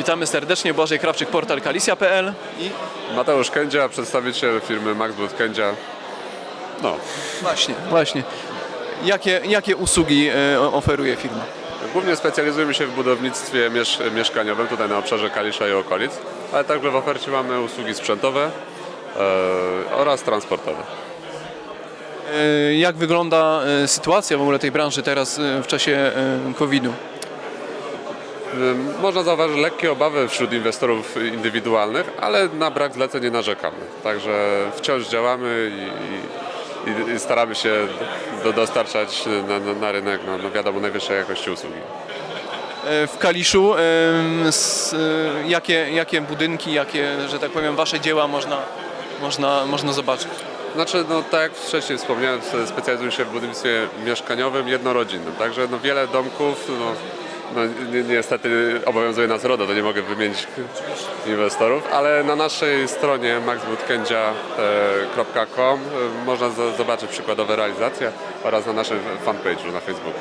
Witamy serdecznie, Błażej Krawczyk, portal kalisja.pl i Mateusz Kędzia, przedstawiciel firmy Maxwood Kędzia. No, właśnie, właśnie. Jakie, jakie usługi e, oferuje firma? głównie specjalizujemy się w budownictwie miesz mieszkaniowym tutaj na obszarze Kalisza i okolic, ale także w ofercie mamy usługi sprzętowe e, oraz transportowe. E, Jak wygląda e, sytuacja w ogóle tej branży teraz e, w czasie e, COVID-u? Można zauważyć lekkie obawy wśród inwestorów indywidualnych, ale na brak zleceń nie narzekamy. Także wciąż działamy i, i, i staramy się do, dostarczać na, na, na rynek no, no wiadomo najwyższej jakości usługi. E, W Kaliszu e, jakie, jakie budynki, jakie, że tak powiem, wasze dzieła można, można, można zobaczyć? Znaczy, no tak jak wcześniej wspomniałem, spe- specjalizuję się w budownictwie mieszkaniowym, jednorodzinnym. Także no, wiele domków, no, no, ni- niestety obowiązuje nas RODO, to nie mogę wymienić inwestorów, ale na naszej stronie maxwoodkędzia.com można z- zobaczyć przykładowe realizacje oraz na naszym fanpage'u na Facebooku.